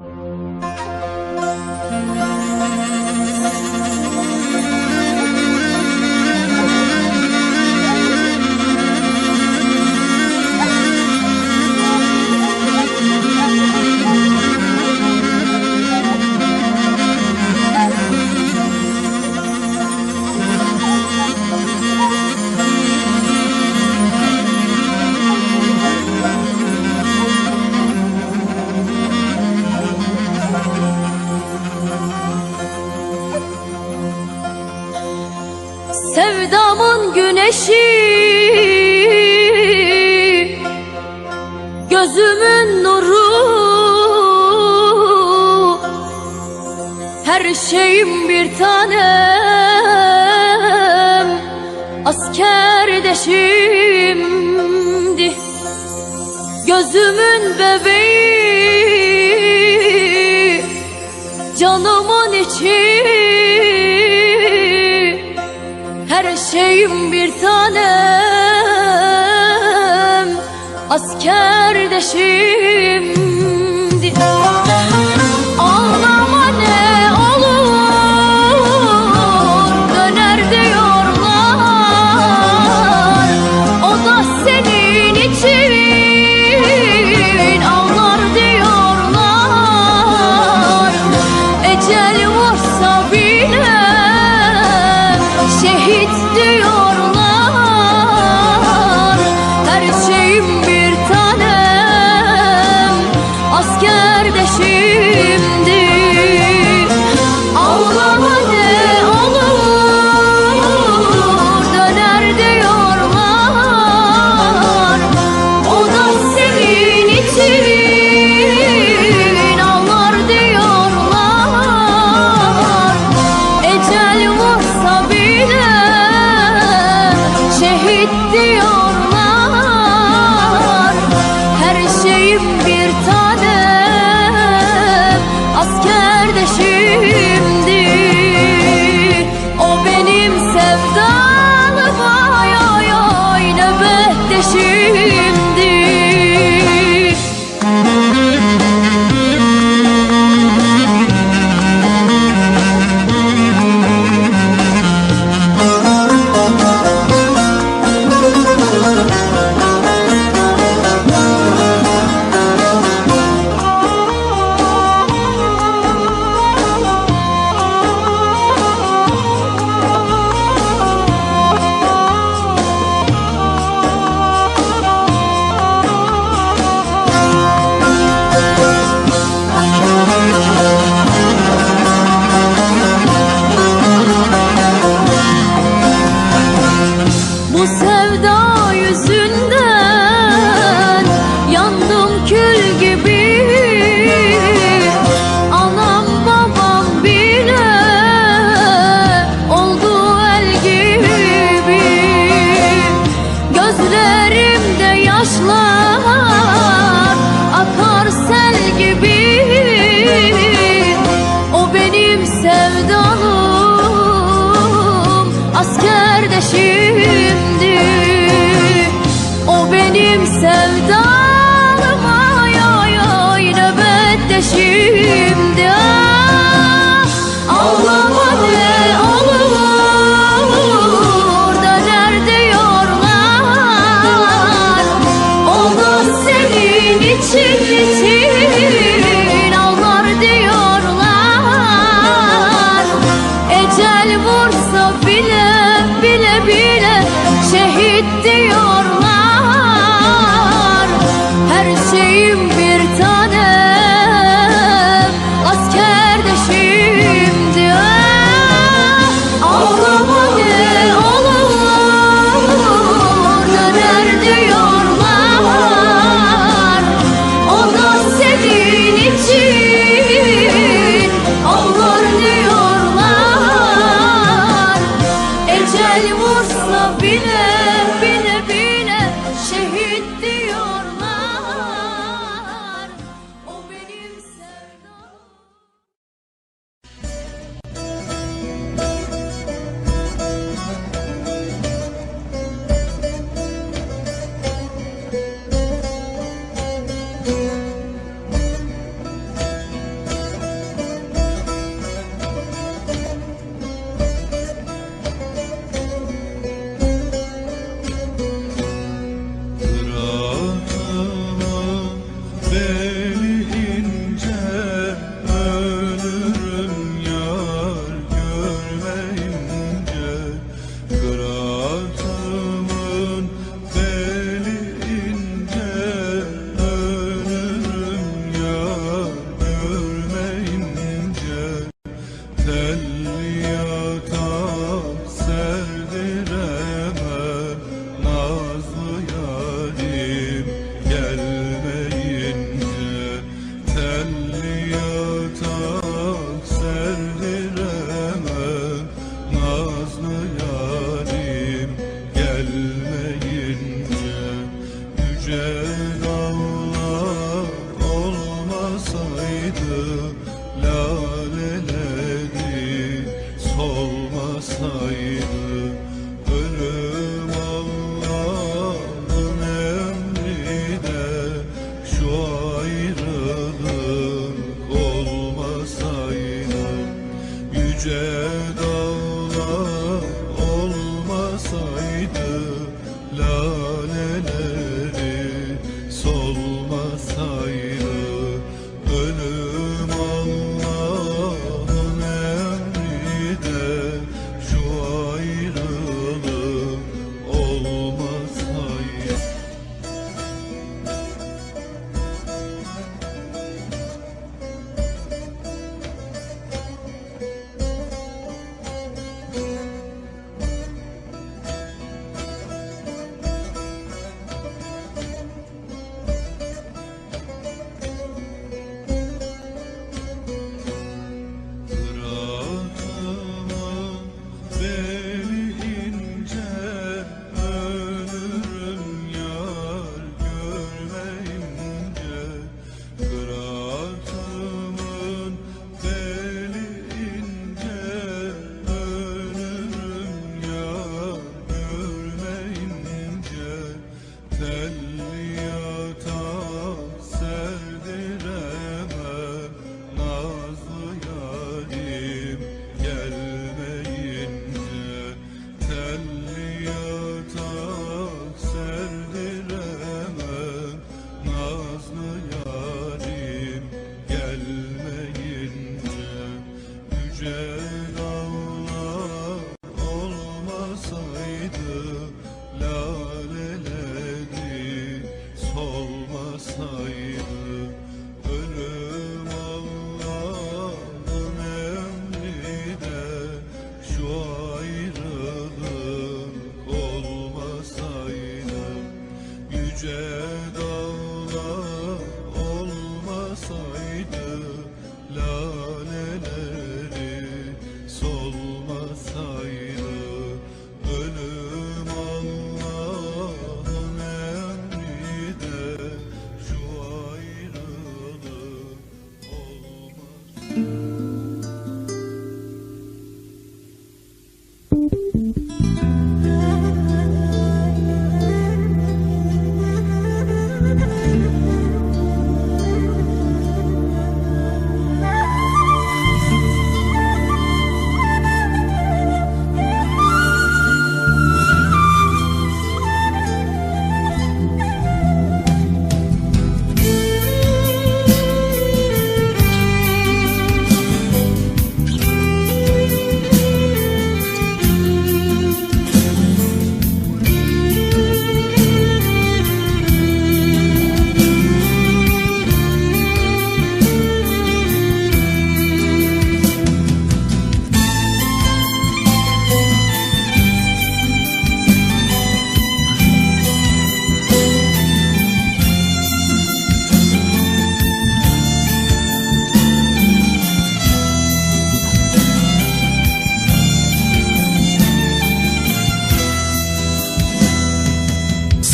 Mm-hmm. güneşi Gözümün nuru. Her şeyim bir tanem Asker de şimdi. Gözümün bebeği Canımın içi. şeyim bir tanem. Asker de şimdi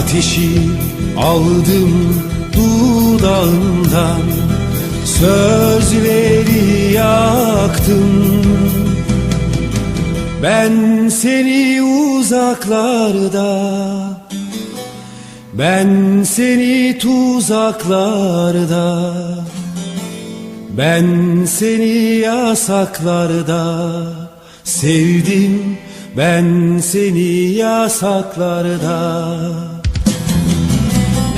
Ateşi aldım dudağından Sözleri yaktım. Ben seni uzaklarda Ben seni tuzaklarda Ben seni yasaklarda. Sevdim ben seni yasaklarda.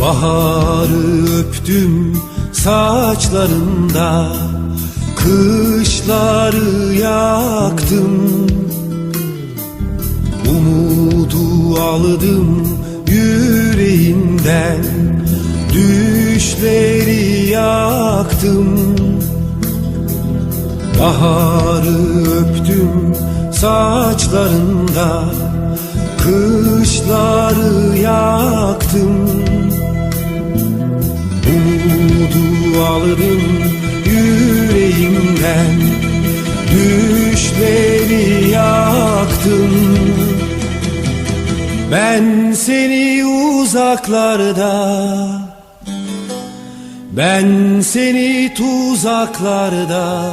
Baharı öptüm saçlarında Kışları yaktım. Umudu aldım yüreğinden Düşleri yaktım. Baharı öptüm saçlarında Kışları yaktım Aldım yüreğimden Düşleri yaktım Ben seni uzaklarda Ben seni tuzaklarda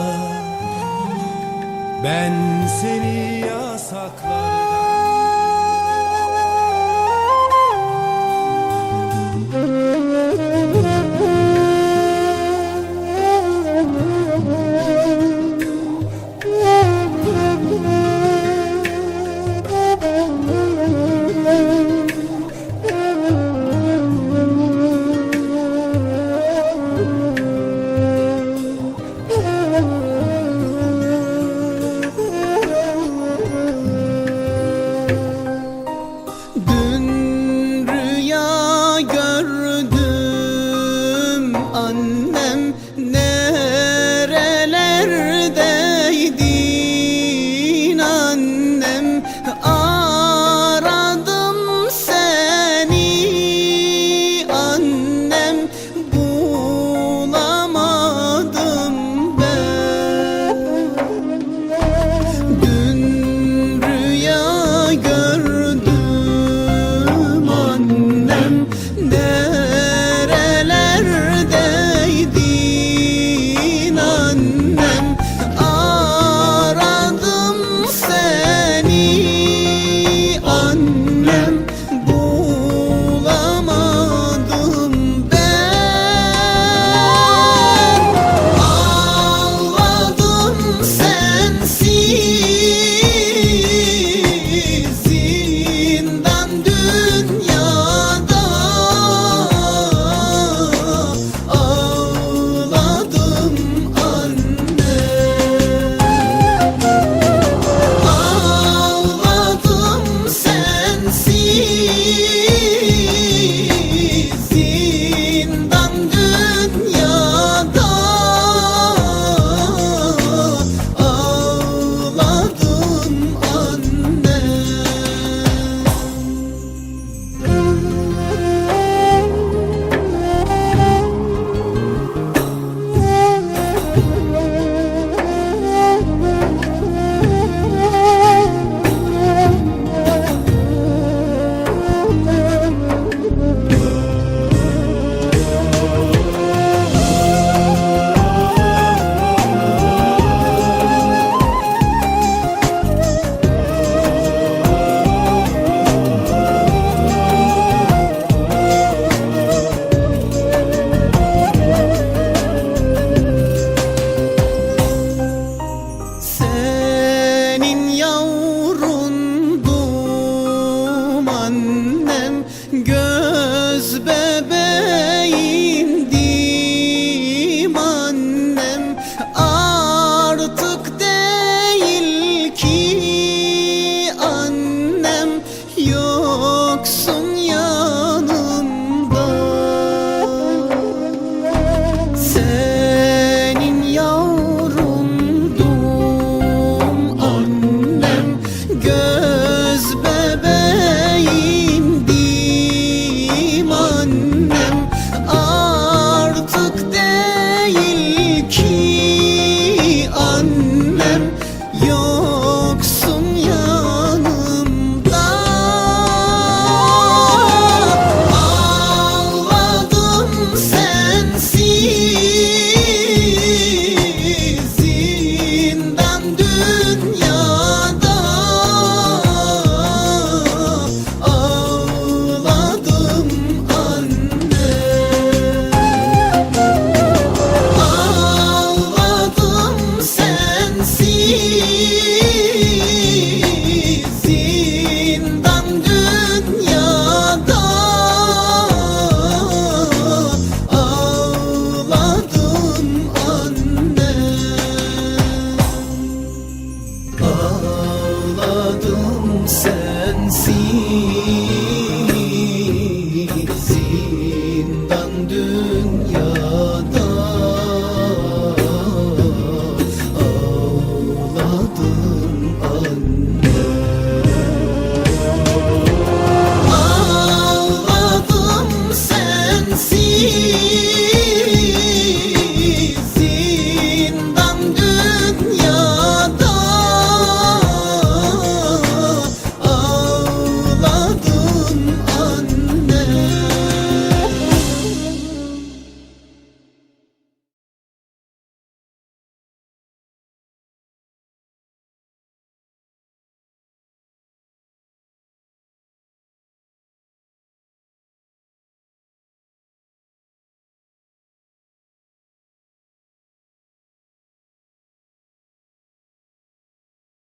Ben seni Oh.